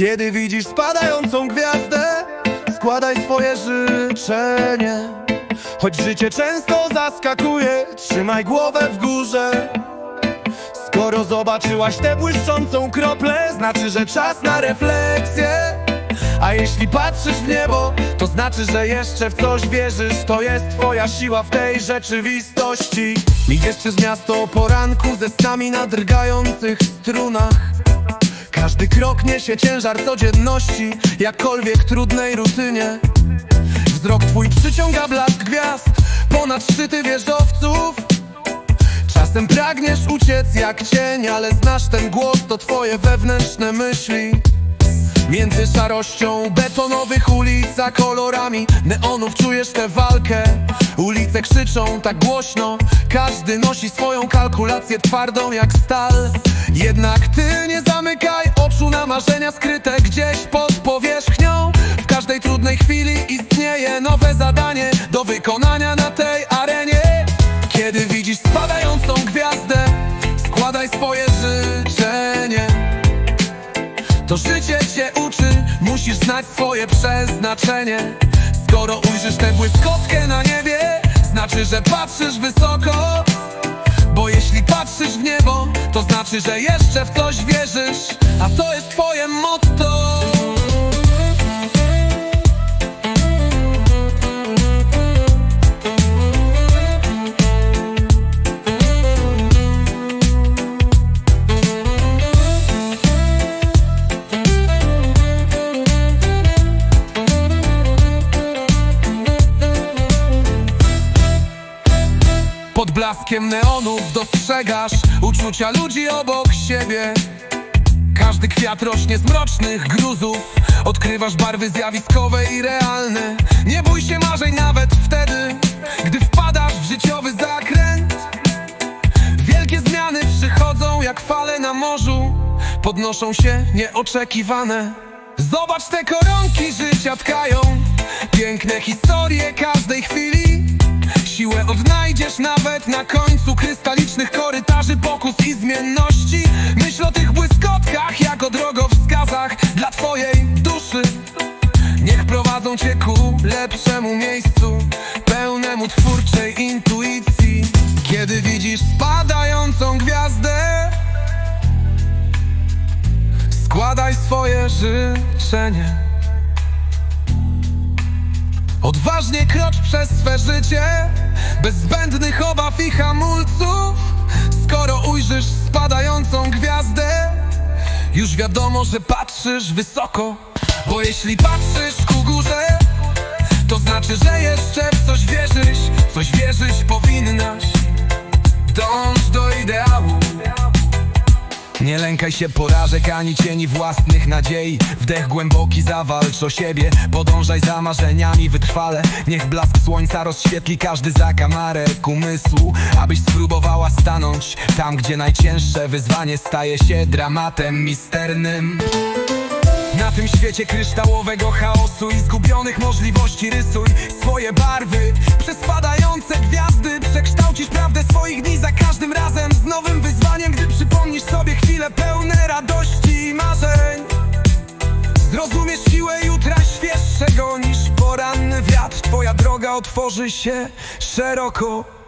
Kiedy widzisz spadającą gwiazdę Składaj swoje życzenie. Choć życie często zaskakuje Trzymaj głowę w górze. Skoro zobaczyłaś tę błyszczącą kroplę Znaczy, że czas na refleksję. A jeśli patrzysz w niebo To znaczy, że jeszcze w coś wierzysz. To jest twoja siła w tej rzeczywistości. Idziesz przez miasto o poranku Ze snami na drgających strunach każdy krok niesie ciężar codzienności Jakkolwiek trudnej rutynie. Wzrok twój przyciąga blask gwiazd Ponad szczyty wieżowców Czasem pragniesz uciec jak cień Ale znasz ten głos, to twoje wewnętrzne myśli Między szarością betonowych ulic a kolorami neonów czujesz tę walkę. Ulice krzyczą tak głośno Każdy nosi swoją kalkulację twardą jak stal. Jednak ty nie zamykaj oczu na marzenia skryte gdzieś pod powierzchnią. W każdej trudnej chwili istnieje nowe zadanie Do wykonania na tej arenie. Kiedy widzisz spadającą gwiazdę Składaj swoje życzenie. To życie cię uczy, musisz znać swoje przeznaczenie. Skoro ujrzysz tę błyskotkę na niebie Znaczy, że patrzysz wysoko. Bo jeśli patrzysz w niebo To znaczy, że jeszcze w coś wierzysz. A to jest twoje motto blaskiem neonów dostrzegasz uczucia ludzi obok siebie. Każdy kwiat rośnie z mrocznych gruzów. Odkrywasz barwy zjawiskowe i realne. Nie bój się marzeń nawet wtedy Gdy wpadasz w życiowy zakręt. Wielkie zmiany przychodzą jak fale na morzu. Podnoszą się nieoczekiwane. Zobacz te koronki życia tkają. Piękne historie każdej chwili Siłę odnajdziesz nawet na końcu krystalicznych korytarzy pokus i zmienności. Myśl o tych błyskotkach jak o drogowskazach dla twojej duszy. Niech prowadzą cię ku lepszemu miejscu Pełnemu twórczej intuicji. Kiedy widzisz spadającą gwiazdę Składaj swoje życzenie Odważnie krocz przez swe życie Bez zbędnych obaw i hamulców. Skoro ujrzysz spadającą gwiazdę Już wiadomo, że patrzysz wysoko. Bo jeśli patrzysz ku górze nie lękaj się porażek ani cieni własnych nadziei. Wdech głęboki, zawalcz o siebie. Podążaj za marzeniami wytrwale. Niech blask słońca rozświetli każdy zakamarek umysłu Abyś spróbowała stanąć Tam, gdzie najcięższe wyzwanie staje się dramatem misternym. Na tym świecie kryształowego chaosu i zgubionych możliwości rysuj swoje barwy. Przez padające gwiazdy przekształcisz prawdę swoich dni za każdym razem Z nowym wyzwaniem, wiatr Twoja droga otworzy się szeroko